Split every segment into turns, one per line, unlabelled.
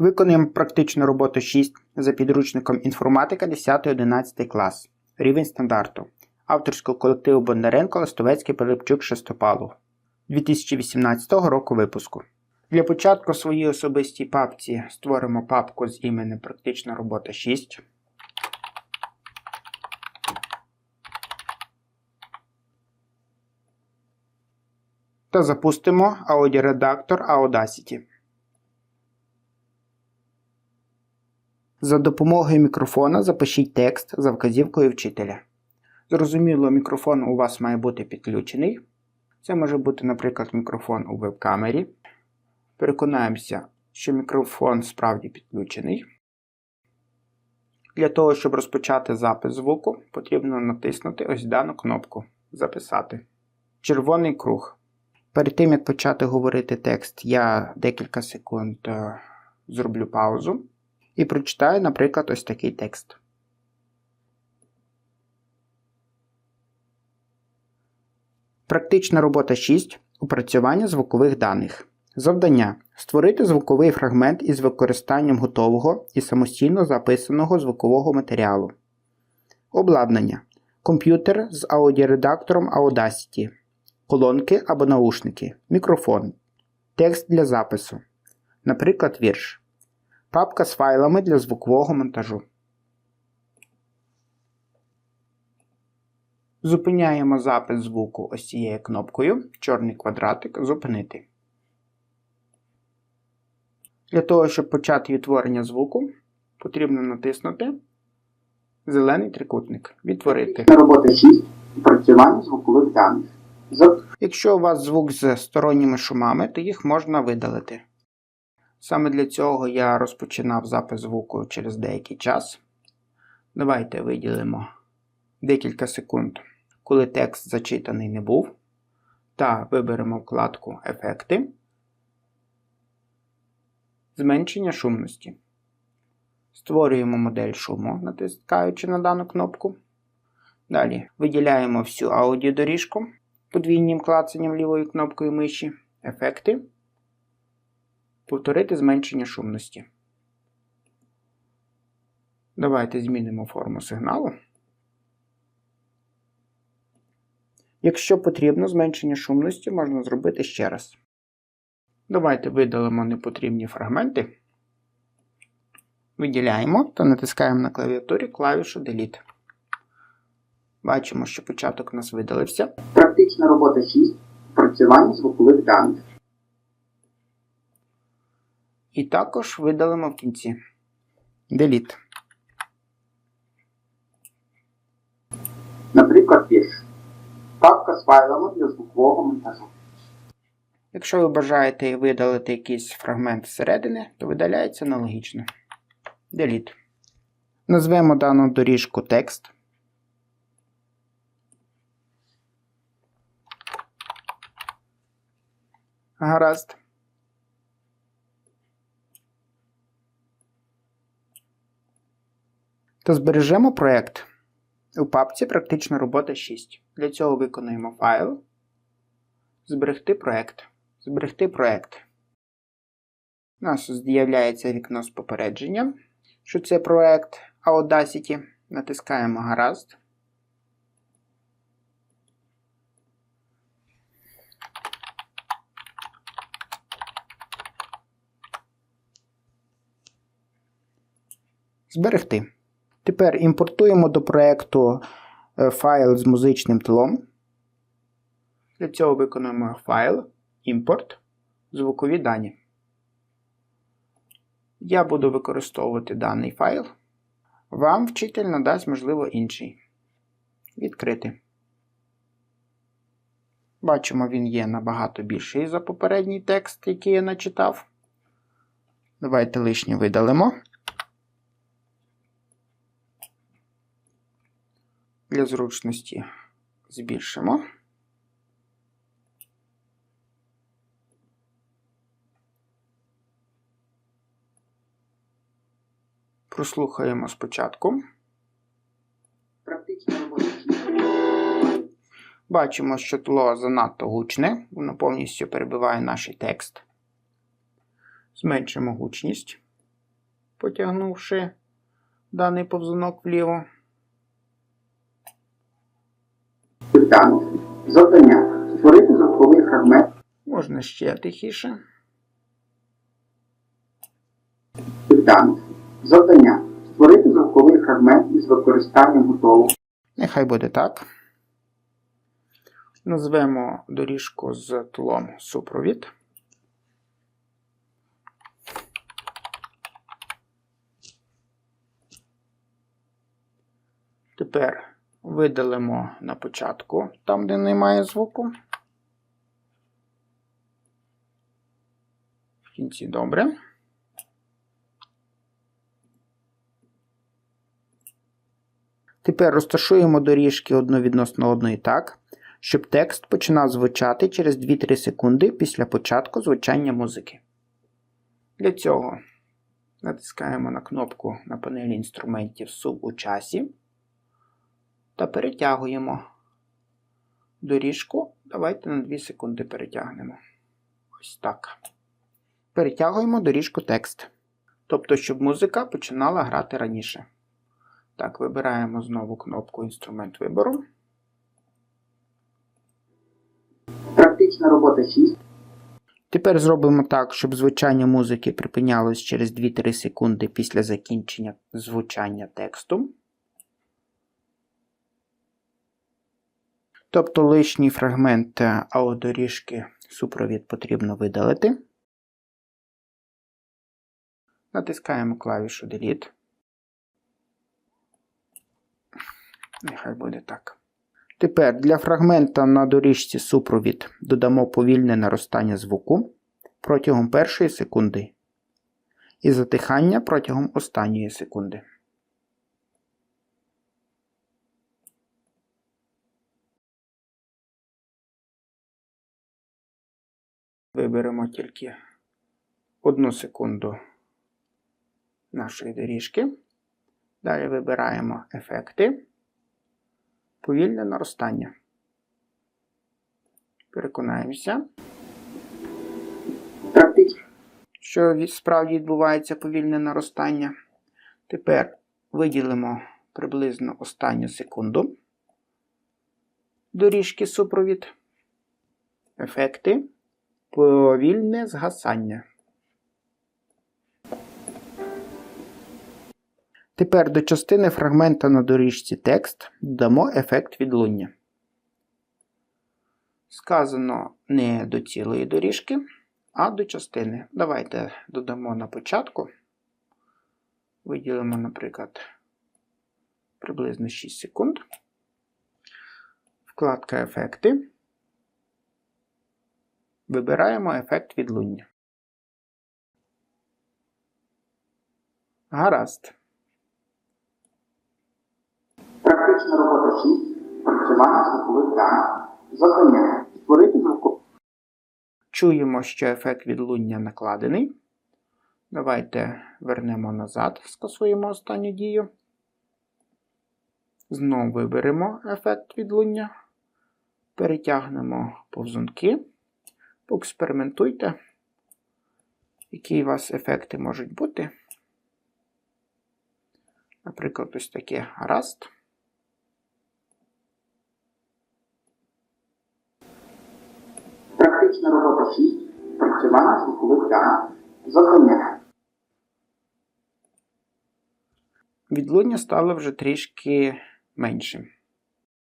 Виконуємо практичну роботу 6 за підручником інформатика 10-11 клас. Рівень стандарту. Авторського колективу Бондаренко, Листовецький, Пилипчук, Шестопалов. 2018 року випуску. Для початку в своїй особистій папці створимо папку з іменем Практична робота 6. Та запустимо аудіоредактор Audacity. За допомогою мікрофона запишіть текст за вказівкою вчителя. Зрозуміло, мікрофон у вас має бути підключений. Це може бути, наприклад, мікрофон у веб-камері. Переконаємося, що мікрофон справді підключений. Для того, щоб розпочати запис звуку, потрібно натиснути ось дану кнопку Записати. Червоний круг. Перед тим, як почати говорити текст, я декілька секунд е, зроблю паузу і прочитаю, наприклад, ось такий текст. Практична робота 6. Опрацювання звукових даних. Завдання. Створити звуковий фрагмент із використанням готового і самостійно записаного звукового матеріалу. Обладнання. Комп'ютер з аудіоредактором Audacity. Колонки або наушники. Мікрофон. Текст для запису. Наприклад, вірш. Папка з файлами для звукового монтажу. Зупиняємо запис звуку ось цією кнопкою. Чорний квадратик Зупинити. Для того, щоб почати відтворення звуку, потрібно натиснути зелений трикутник. Відтворити.
Робота 6. Опрацювання звукових даних.
Якщо у вас звук з сторонніми шумами, то їх можна видалити. Саме для цього я розпочинав запис звуку через деякий час. Давайте виділимо декілька секунд, коли текст зачитаний не був. Та виберемо вкладку Ефекти. Зменшення шумності. Створюємо модель шуму, натискаючи на дану кнопку. Далі виділяємо всю аудіодоріжку подвійним клацанням лівою кнопкою миші. Ефекти. Повторити зменшення шумності. Давайте змінимо форму сигналу. Якщо потрібно зменшення шумності, можна зробити ще раз. Давайте видалимо непотрібні фрагменти. Виділяємо та натискаємо на клавіатурі клавішу Delete. Бачимо, що початок у нас видалився.
Практична робота 6. Опрацювання звукових даних.
І також видалимо в кінці. Delete.
Наприклад, вірш. Папка з файлами для звукового монтажу.
Якщо ви бажаєте видалити якийсь фрагмент зсередини, то видаляється аналогічно. Delete. Назвемо дану доріжку текст. Гаразд. Та збережемо проєкт у папці Практична робота 6. Для цього виконуємо файл. Зберегти проект. Зберегти проект. У нас з'являється вікно з попередженням, що це проект Audacity. Натискаємо Гаразд. Зберегти. Тепер імпортуємо до проекту е, файл з музичним тлом. Для цього виконуємо файл, імпорт, звукові дані. Я буду використовувати даний файл. Вам вчитель надасть, можливо, інший. Відкрити. Бачимо, він є набагато більший за попередній текст, який я начитав. Давайте лишнє видалимо. Для зручності збільшимо. Прослухаємо спочатку.
Практична робота 6.
Бачимо, що тло занадто гучне, воно повністю перебиває наш текст. Зменшимо гучність. потягнувши даний повзунок вліво.
Завдання. Створити звуковий фрагмент.
Можна ще тихіше.
Титанус. Завдання. Створити звуковий фрагмент із використанням готового.
Нехай буде так. Назвемо доріжку з тлом супровід. Тепер видалимо на початку, там, де немає звуку. В кінці добре. Тепер розташуємо доріжки одну відносно одної так, щоб текст починав звучати через 2-3 секунди після початку звучання музики. Для цього натискаємо на кнопку на панелі інструментів Суб у часі та перетягуємо доріжку. Давайте на 2 секунди перетягнемо. Ось так. Перетягуємо доріжку текст. Тобто, щоб музика починала грати раніше. Так, вибираємо знову кнопку інструмент вибору.
Практична робота 6.
Тепер зробимо так, щоб звучання музики припинялось через 2-3 секунди після закінчення звучання тексту. Тобто лишній фрагмент е, аудіоріжки супровід потрібно видалити. Натискаємо клавішу Delete. Нехай буде так. Тепер для фрагмента на доріжці супровід додамо повільне наростання звуку протягом першої секунди і затихання протягом останньої секунди. Виберемо тільки одну секунду нашої доріжки. Далі вибираємо ефекти. Повільне наростання. Переконаємося, що справді відбувається повільне наростання. Тепер виділимо приблизно останню секунду. Доріжки супровід. Ефекти. Повільне згасання. Тепер до частини фрагмента на доріжці текст додамо ефект відлуння. Сказано не до цілої доріжки, а до частини. Давайте додамо на початку. Виділимо, наприклад, приблизно 6 секунд. Вкладка Ефекти. Вибираємо ефект відлуння. Гаразд.
Практична робота 6. Працювання звукових даних. Завдання. Створити звуковий
Чуємо, що ефект відлуння накладений. Давайте вернемо назад, скасуємо останню дію. Знову виберемо ефект відлуння. Перетягнемо повзунки. Поекспериментуйте, які у вас ефекти можуть бути. Наприклад, ось таке гаразд.
Практична робота 6. Працювання звукових даних. Завдання.
Відлуння стало вже трішки меншим.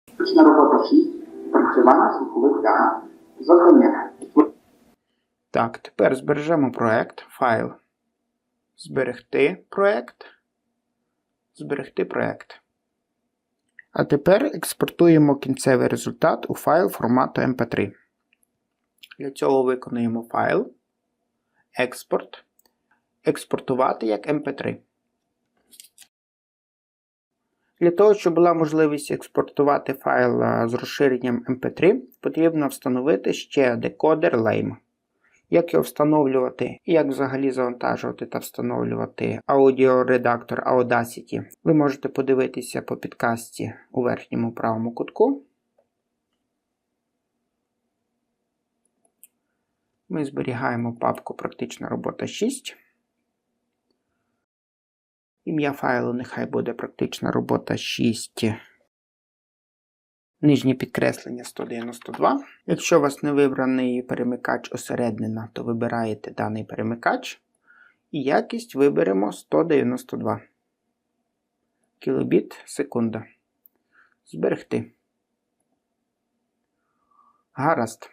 Практична робота 6. Працювання звукових даних. Завдання.
Так, тепер збережемо проект, файл. Зберегти проект. Зберегти проект. А тепер експортуємо кінцевий результат у файл формату MP3. Для цього виконуємо файл, експорт, експортувати як MP3. Для того, щоб була можливість експортувати файл з розширенням MP3, потрібно встановити ще декодер LAME. Як його встановлювати і як взагалі завантажувати та встановлювати аудіоредактор Audacity, ви можете подивитися по підкасті у верхньому правому кутку. Ми зберігаємо папку Практична робота 6. Ім'я файлу нехай буде практична робота 6. Нижнє підкреслення 192. Якщо у вас не вибраний перемикач осереднена, то вибираєте даний перемикач. І якість виберемо 192 кілобіт секунда. Зберегти. Гаразд.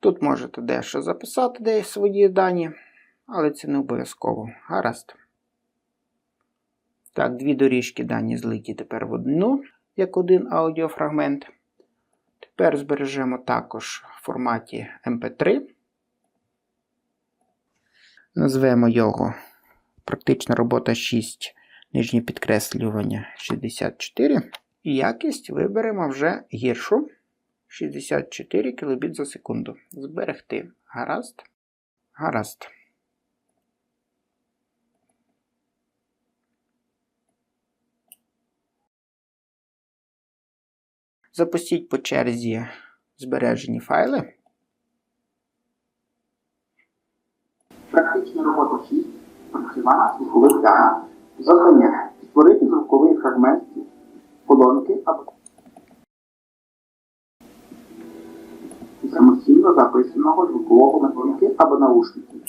Тут можете дещо записати де свої дані, але це не обов'язково. Гаразд. Так, дві доріжки дані злиті тепер в одну, як один аудіофрагмент. Тепер збережемо також в форматі MP3. Назвемо його практична робота 6, нижнє підкреслювання 64. І якість виберемо вже гіршу 64 кбіт за секунду. Зберегти. Гаразд. Гаразд. Запустіть по черзі збережені файли.
Практична робота 6. Працювання звукових даних. Завдання. Створити звуковий фрагмент колонки або самостійно записаного звукового колонки або наушників.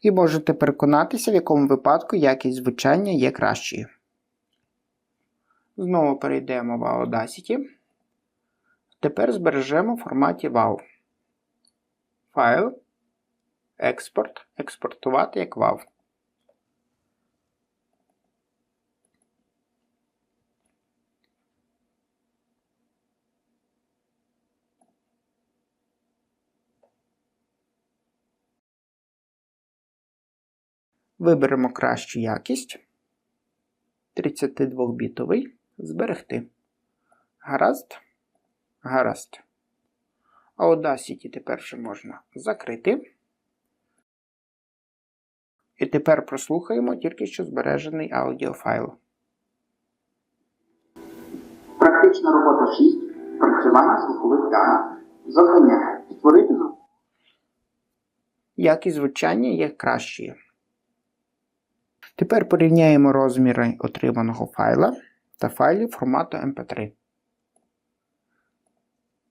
І можете переконатися, в якому випадку якість звучання є кращою. Знову перейдемо в Audacity. Тепер збережемо в форматі WAV. Файл, експорт, експортувати як WAV. Виберемо кращу якість. 32-бітовий. Зберегти. Гаразд. Гаразд. Audacity тепер вже можна закрити. І тепер прослухаємо тільки що збережений аудіофайл.
Практична робота 6. Працювання звукових даних. Завдання. Створити звук.
Якість звучання є кращою. Тепер порівняємо розміри отриманого файла та файлів формату MP3.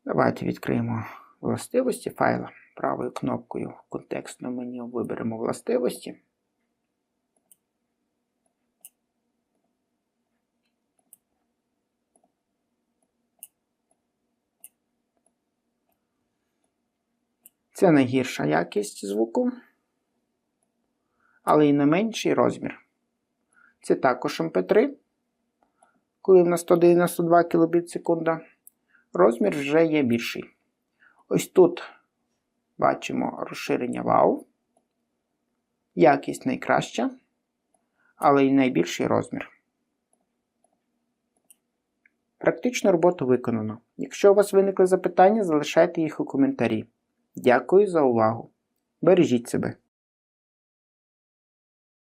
Давайте відкриємо властивості файла. Правою кнопкою в контекстному меню виберемо властивості. Це найгірша якість звуку, але і не менший розмір. Це також MP3, коли в нас 192 кбіт секунда. Розмір вже є більший. Ось тут бачимо розширення WAV. Якість найкраща, але й найбільший розмір. Практичну роботу виконано. Якщо у вас виникли запитання, залишайте їх у коментарі. Дякую за увагу. Бережіть себе.